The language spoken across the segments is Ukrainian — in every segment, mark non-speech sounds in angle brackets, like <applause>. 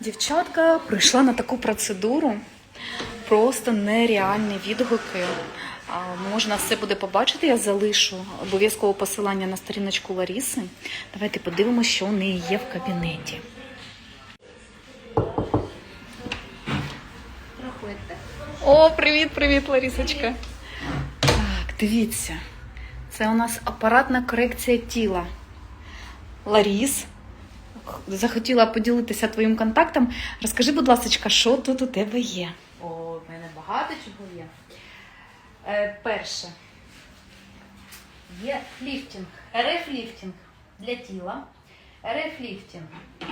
Дівчатка прийшла на таку процедуру. Просто нереальні відгуки. Можна все буде побачити. Я залишу обов'язково посилання на сторіночку Ларіси. Давайте подивимося, що у неї є в кабінеті. Проходьте. О, привіт, привіт, Ларісочка. Так, дивіться. Це у нас апаратна корекція тіла. Ларіс. Захотіла поділитися твоїм контактом. Розкажи, будь ласка, що тут у тебе є? О, в мене багато чого є. Е, перше. Є ліфтинг. РФ-ліфтинг для тіла. РФ-ліфтинг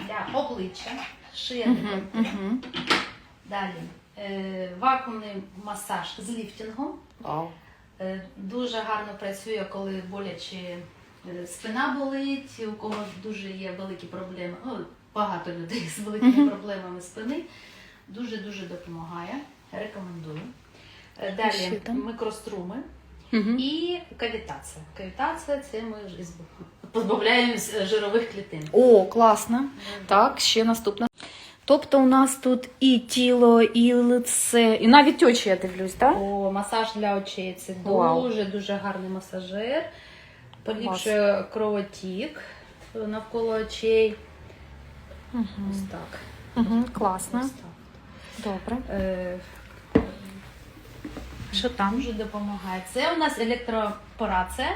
для обличчя, шиї. Угу. Далі. Е, вакуумний масаж з ліфтингом. Вау. Е, Дуже гарно працює, коли боляче е, спина болить, у кого дуже є великі проблеми. Ну, багато людей з великими проблемами спини. Дуже-дуже допомагає. Рекомендую. Е, Далі Угу. і кавітація. Кавітація це ми позбавляємось жирових клітин. О, класно. Так, ще наступна. Тобто у нас тут і тіло, і лице, і навіть очі, я дивлюсь, так? О, масаж для очей це дуже дуже гарний масажер. Поліпшує кровотік е, навколо очей. Угу. Ось так. Угу, класно. Ось так. Добре. Е, Що там? Дуже допомагає. Це у нас електропорація,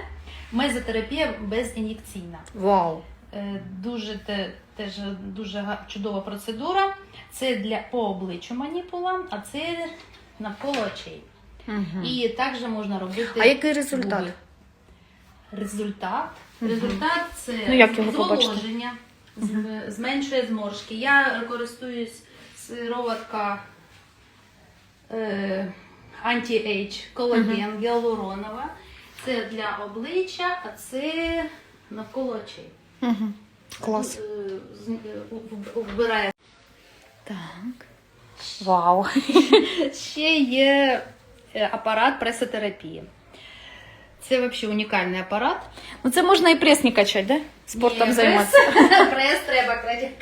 мезотерапія безін'єкційна. Вау. Е, Дуже те, теж дуже чудова процедура. Це для по обличчю маніпула, а це навколо очей. Угу. І також можна робити. А який результат? губи. Результат. Результат це Ну, як його зволоження, з- зменшує зморшки. Я користуюсь сироватка е, анті-ейдж, колаген, гіалуронова. Це для обличчя, а це навколо очей. Угу. Клас. Е, Вбирає. Так. Вау. <laughs> Ще є е, апарат пресотерапії. Це взагалі унікальний апарат. Ну це можна і прес не качати, да? Спортом Ні, займатися. Прес, <laughs> прес треба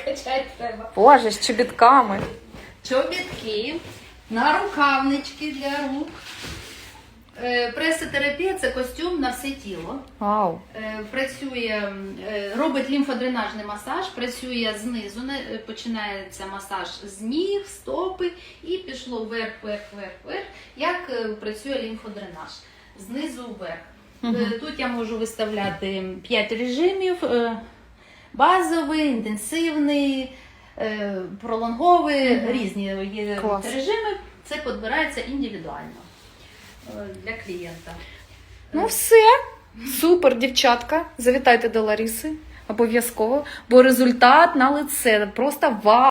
качати треба. Боже, з чобітками. Чобітки, нарукавнички для рук. Е, Пресотерапія це костюм на все тіло. Вау. Е, Працює, е, робить лімфодренажний масаж, працює знизу, починається масаж з ніг, стопи і пішло вверх, вверх, вверх, вверх. Як працює лімфодренаж? Знизу вверх. Е, Тут я можу виставляти 5 режимів: е, базовий, інтенсивний, е, пролонговий, Мгм. різні є Клас. режими. Це підбирається індивідуально для клієнта. Ну все. Супер, дівчатка. Завітайте до Лариси. Обов'язково. Бо результат на лице. Просто вау.